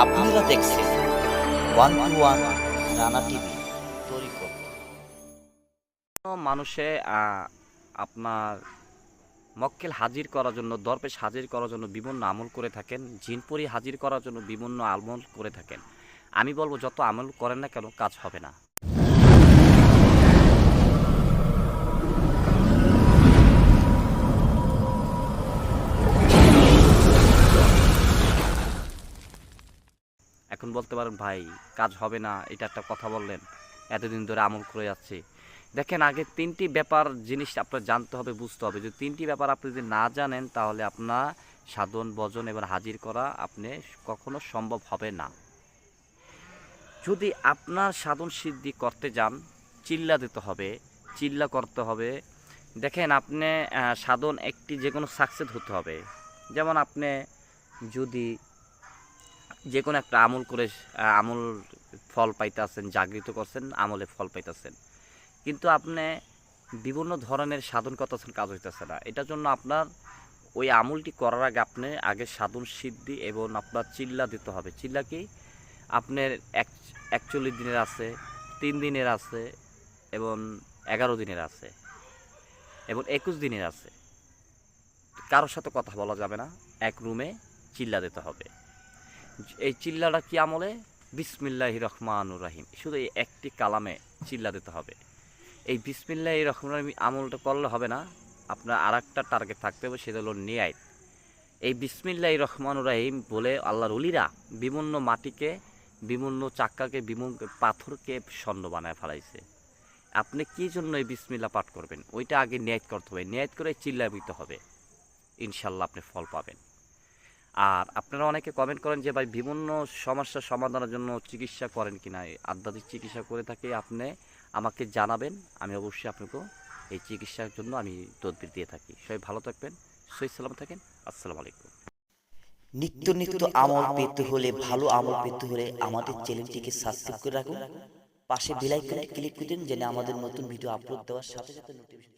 আপনারা দেখছেন one two one Rana TV তরিকত মানুষে আপনার মক্কেল হাজির করার জন্য, দরপেশ হাজির করার জন্য বিভিন্ন আমল করে থাকেন, জিনপুরি হাজির করার জন্য বিভিন্ন আমল করে থাকেন। আমি বলব, যত আমল করেন না কেন, কাজ হবে না। এখন বলতে পারেন, ভাই, কাজ হবে না, এটা একটা কথা বললেন, এতদিন ধরে আমল করে যাচ্ছে। দেখেন, আগে তিনটি ব্যাপার জিনিস আপনার জানতে হবে, বুঝতে হবে। যদি তিনটি ব্যাপার আপনি যদি না জানেন, তাহলে আপনার সাধন বজন এবার হাজির করা আপনি কখনো সম্ভব হবে না। যদি আপনার সাধন সিদ্ধি করতে যান, চিল্লা দিতে হবে, চিল্লা করতে হবে। দেখেন, আপনি সাধন একটি যে কোনো সাকসেস হতে হবে। যেমন আপনি যদি যে কোনো একটা আমল করে আমল ফল পাইতেছেন, জাগৃত করছেন, আমলে ফল পাইতেছেন। কিন্তু আপনি বিভিন্ন ধরনের সাধন করতেছেন, কাজ হইতেছে না। এটার জন্য আপনার ওই আমলটি করার আগে আপনি আগে সাধন সিদ্ধি এবং আপনার চিল্লা দিতে হবে। চিল্লা কি? আপনার এক, একচল্লিশ দিনের আছে, তিন দিনের আছে এবং এগারো দিনের আছে এবং একুশ দিনের আছে। কারোর সাথে কথা বলা যাবে না। এক রুমে চিল্লা দিতে হবে। এই চিল্লাটা কি আমলে? বিসমিল্লাহ রহমানুর রাহিম। শুধু এই একটি কালামে চিল্লা দিতে হবে। এই বিসমিল্লাহ রহমান রাহিম আমলটা করলে হবে না, আপনার আর একটা টার্গেট থাকতে হবে, সেটা হলো নিয়ায় এই বিসমিল্লাহ রহমানুর রাহিম বলে আল্লাহর অলিরা বিভিন্ন মাটিকে বিভিন্ন চাক্কাকে বিভিন্ন পাথরকে স্বর্ণ বানায় ফেলাইছে। আপনি কি জন্য এই বিসমিল্লা পাঠ করবেন? ওইটা আগে নিয়াত করতে হবে। নিয়াত করে চিল্লা হবে। ইনশাল্লাহ আপনি ফল পাবেন। আর আপনারা অনেকে কমেন্ট করেন যে ভাই বিভিন্ন সমস্যার সমাধানের জন্য চিকিৎসা করেন কি না আধ্যাত্মিক চিকিৎসা করে থাকে আপনি আমাকে জানাবেন আমি অবশ্যই আপনাকে এই চিকিৎসার জন্য আমি তদবির দিয়ে থাকি। সবাই ভালো থাকবেন সহি সালাম থাকেন আসসালামু আলাইকুম। নিত্য নিত্য আমল পেতে হলে ভালো আমল পেতে হলে আমাদের চ্যানেলটিকে সাবস্ক্রাইব করে রাখুন। পাশে বেলাইকনে ক্লিক করে দিন যেন আমাদের নতুন ভিডিও আপলোড দেওয়ার সাথে সাথে নোটিফিকেশন